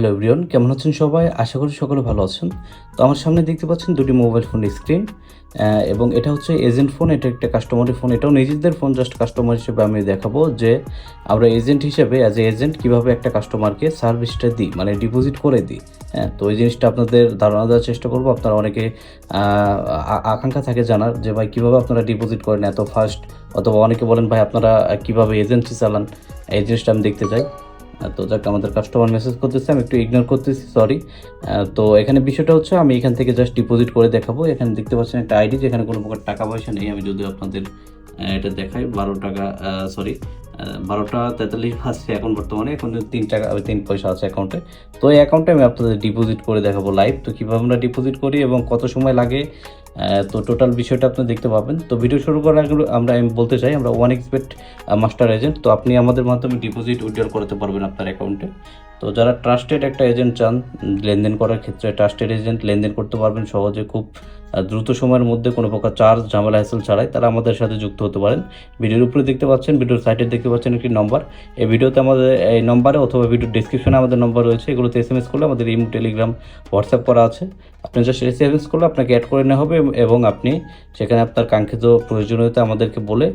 Hello everyone কেমন আছেন সবাই? আশা করি সকলে ভালো আছেন। তো আমার সামনে দেখতে পাচ্ছেন দুটি মোবাইল ফোন স্ক্রিন এবং এটা হচ্ছে এজেন্ট ফোন এটা একটা কাস্টমারের ফোন এটাও নিজেদের ফোন জাস্ট কাস্টমার হিসেবে আমি দেখাবো যে আমরা এজেন্ট হিসেবে অ্যাজ এ এজেন্ট কীভাবে একটা কাস্টমারকে সার্ভিসটা দিই মানে ডিপোজিট করে দিই। হ্যাঁ তো এই জিনিসটা আপনাদের ধারণা দেওয়ার চেষ্টা করব। আপনারা অনেকে আকাঙ্ক্ষা থাকে জানার যে ভাই কীভাবে আপনারা ডিপোজিট করেন এত ফাস্ট অথবা অনেকে বলেন, ভাই, আপনারা কীভাবে এজেন্সি চালান? এই জিনিসটা আমি দেখতে চাই। তো যাক, আমাদের কাস্টমার মেসেজ করতেছে, আমি একটু ইগনোর করতেছি সরি তো এখানে বিষয়টা হচ্ছে, আমি এখান থেকে জাস্ট ডিপোজিট করে দেখাবো। এখানে দেখতে পাচ্ছেন একটা আইডি যেখানে কোনো প্রকার টাকা পয়সা নেই। আমি যদি আপনাদের এটা দেখাই, বারো টাকা সরি বারোটা তেতাল্লিশ আসছে এখন বর্তমানে, এখন তিন টাকা তিন পয়সা আছে অ্যাকাউন্টে তো এই অ্যাকাউন্টে আমি আপনাদের ডিপোজিট করে দেখাবো লাইভ তো কীভাবে আমরা ডিপোজিট করি এবং কত সময় লাগে তো টোটাল বিষয়টা আপনি দেখতে পাবেন। তো ভিডিও শুরু করার আগে আমরা, আমি বলতে চাই, আমরা ওয়ান এক্সপেক্ট মাস্টার এজেন্ট তো আপনি আমাদের মাধ্যমে ডিপোজিট উইথড্রল করতে পারবেন আপনার অ্যাকাউন্টে তো যারা ট্রাস্টেড একটা এজেন্ট চান, লেনদেন করার ক্ষেত্রে ট্রাস্টেড এজেন্ট লেনদেন করতে পারবেন সহজে, খুব দ্রুত সময়ের মধ্যে কোনো প্রকার চার্জ ঝামেলা হ্যাসেল ছাড়াই তারা আমাদের সাথে যুক্ত হতে পারেন। ভিডিওর উপরে দেখতে পাচ্ছেন, ভিডিওর সাইটে দেখতে পাচ্ছেন একটি নম্বর এই ভিডিওতে আমাদের, এই নম্বরে অথবা ভিডিওর ডিসক্রিপশনে আমাদের নম্বর রয়েছে। এগুলোতে এস এম এস করলে আমাদের ইমো, টেলিগ্রাম হোয়াটসঅ্যাপ করা আছে। আপনি জাস্ট এস এম এস করলে আপনাকে অ্যাড করে নেওয়া হবে এবং আপনি সেখানে আপনার কাঙ্ক্ষিত প্রয়োজনীয়তা আমাদেরকে বলে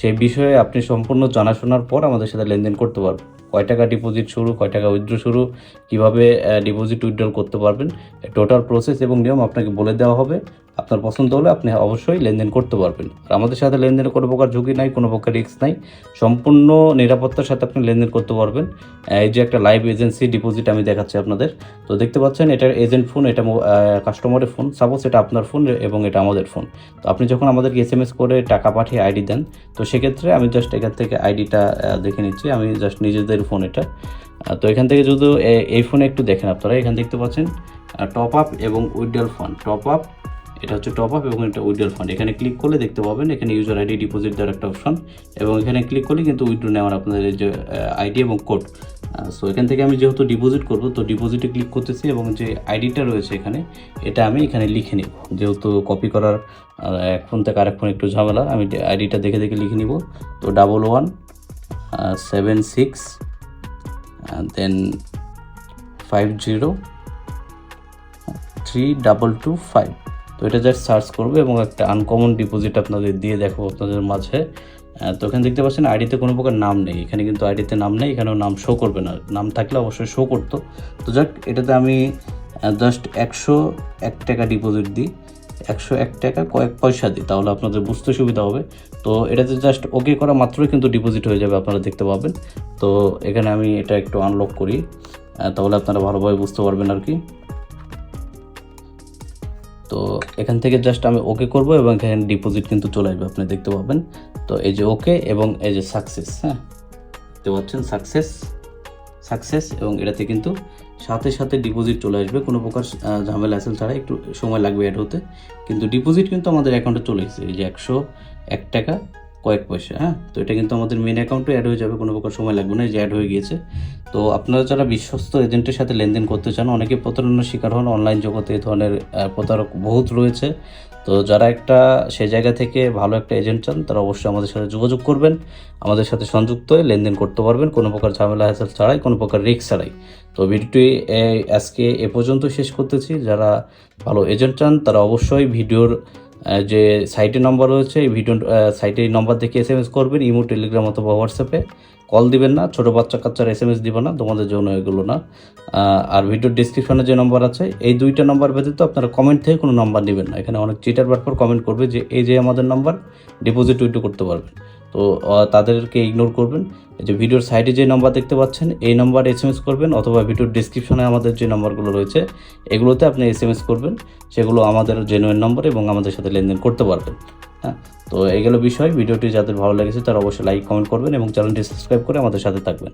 সেই বিষয়ে আপনি সম্পূর্ণ জানাশোনার পর আমাদের সাথে লেনদেন করতে পারবেন। কয় টাকা ডিপোজিট শুরু, কয় টাকা উইথড্র শুরু, কীভাবে ডিপোজিট উইথড্রল করতে পারবেন টোটাল প্রসেস এবং নিয়ম আপনাকে বলে দেওয়া হবে। আপনার পছন্দ হলে আপনি অবশ্যই লেনদেন করতে পারবেন। আর আমাদের সাথে লেনদেনের কোনো প্রকার ঝুঁকি নাই, কোনো প্রকার রিস্ক নাই। সম্পূর্ণ নিরাপত্তার সাথে আপনি লেনদেন করতে পারবেন। এই যে একটা লাইভ এজেন্সি ডিপোজিট আমি দেখাচ্ছি আপনাদের। তো দেখতে পাচ্ছেন এটা এজেন্ট ফোন, এটা কাস্টমারের ফোন। সাপোজ এটা আপনার ফোন এবং এটা আমাদের ফোন। তো আপনি যখন আমাদেরকে এস এম এস করে টাকা পাঠিয়ে আইডি দেন, তো সেক্ষেত্রে আমি জাস্ট এখান থেকে আইডিটা দেখে নিচ্ছি। আমি জাস্ট নিজেদের ফোন এটা। তো এখান থেকে যদি এই ফোনে একটু দেখেন আপনারা। এখানে দেখতে পাচ্ছেন টপ আপ এবং উইড্রল ফান্ড টপ আপ এটা হচ্ছে টপ আপ এবং এটা উইড্রল ফান্ড এখানে ক্লিক করলে দেখতে পাবেন, এখানে ইউজার আইডি ডিপোজিট দেওয়ার একটা অপশন এবং এখানে ক্লিক করলে কিন্তু উইড্রো নেওয়ার আপনাদের যে আইডি এবং কোড সো এখান থেকে আমি যেহেতু ডিপোজিট করব, তো ডিপোজিটে ক্লিক করতেছি এবং যে আইডিটা রয়েছে এখানে, এটা আমি এখানে লিখে নিব। যেহেতু কপি করার এক ফোন থেকে আরেক ফোন একটু ঝামেলা, আমি আইডিটা দেখে দেখে লিখে নিব। তো double one seven six then five zero three double two five তো এটা জাস্ট সার্চ করব এবং একটা আনকমন ডিপোজিট আপনাদের দিয়ে দেখো আপনাদের মাঝে। তো এখানে দেখতে পাচ্ছেন আইডিতে কোনো প্রকার নাম নেই। এখানে কিন্তু আইডিতে নাম নেই, এখানেও নাম শো করবে না। নাম থাকলে অবশ্যই শো করতো। তো যাক, এটাতে আমি জাস্ট একশো এক টাকা ডিপোজিট দিই। একশো এক টাকা কয়েক পয়সা দিই, তাহলে আপনাদের বুঝতে সুবিধা হবে। তো এটাতে জাস্ট ওকে করা মাত্রই কিন্তু ডিপোজিট হয়ে যাবে আপনারা দেখতে পাবেন। তো এখানে আমি এটা একটু আনলক করি। তাহলে আপনারা ভালোভাবে বুঝতে পারবেন আর কি। তো এখান থেকে জাস্ট আমি ওকে করব এবং এখানে ডিপোজিট কিন্তু চলে আসবে, আপনি দেখতে পাবেন। তো এই যে ওকে এবং এই যে সাকসেস হ্যাঁ? দেখতে পাচ্ছেন সাকসেস সাকসেস এবং এটাতে কিন্তু সাথে সাথে ডিপোজিট চলে আসবে। কোনো প্রকার ঝামেলা আসেল ছাড়া একটু সময় লাগবে অ্যাড হতে। কিন্তু ডিপোজিট কিন্তু আমাদের অ্যাকাউন্টে চলে এসেছে। এই যে একশো এক টাকা কয়েক পয়সা হ্যাঁ? তো এটা কিন্তু আমাদের মেন অ্যাকাউন্টে অ্যাড হয়ে যাবে, কোনো প্রকার সময় লাগবে না যে অ্যাড হয়ে গিয়েছে। তো আপনারা যারা বিশ্বস্ত এজেন্টের সাথে লেনদেন করতে চান, অনেকে প্রতারণার শিকার হন অনলাইন জগতে এই ধরনের প্রতারক বহুত রয়েছে। তো যারা একটা সে জায়গা থেকে ভালো একটা এজেন্ট চান, তারা অবশ্যই আমাদের সাথে যোগাযোগ করবেন। আমাদের সাথে সংযুক্ত হয়ে লেনদেন করতে পারবেন, কোনো প্রকার ঝামেলা হ্যাসেল ছাড়াই, কোনো প্রকার রিস্ক ছাড়াই। তো ভিডিওটি আজকে এ পর্যন্ত শেষ করতেছি। যারা ভালো এজেন্ট চান, তারা অবশ্যই ভিডিওর যে সাইটের নম্বর রয়েছে, এই ভিডিও সাইটের নম্বর দেখে এস এম এস করবেন, ইমো টেলিগ্রাম অথবা হোয়াটসঅ্যাপে কল দিবেন না, ছোটো বাচ্চা কাচ্চার এস এম এস দিব না, তোমাদের জন্য এগুলো না। আর ভিডিওর ডিসক্রিপশনে যে নম্বর আছে, এই দুইটা নম্বর ব্যতীত আপনারা কমেন্ট থেকে কোনো নম্বর নেবেন না। এখানে অনেক চিটার বাটপর কমেন্ট করবে যে, এই যে আমাদের নম্বর ডিপোজিট উইটু করতে পারবেন। তো তাদেরকে ইগনোর করবেন। যে ভিডিওর সাইডে যে নাম্বার দেখতে পাচ্ছেন, এই নাম্বার এস এম এস করবেন অথবা ভিডিওর ডিসক্রিপশনে আমাদের যে নাম্বারগুলো রয়েছে, এগুলোতে আপনি এস এম এস করবেন। সেগুলো আমাদের জেনুইন নম্বর এবং আমাদের সাথে লেনদেন করতে পারবেন। হ্যাঁ তো এগুলো বিষয়। ভিডিওটি যাদের ভালো লেগেছে তারা অবশ্যই লাইক কমেন্ট করবেন এবং চ্যানেলটি সাবস্ক্রাইব করে আমাদের সাথে থাকবেন।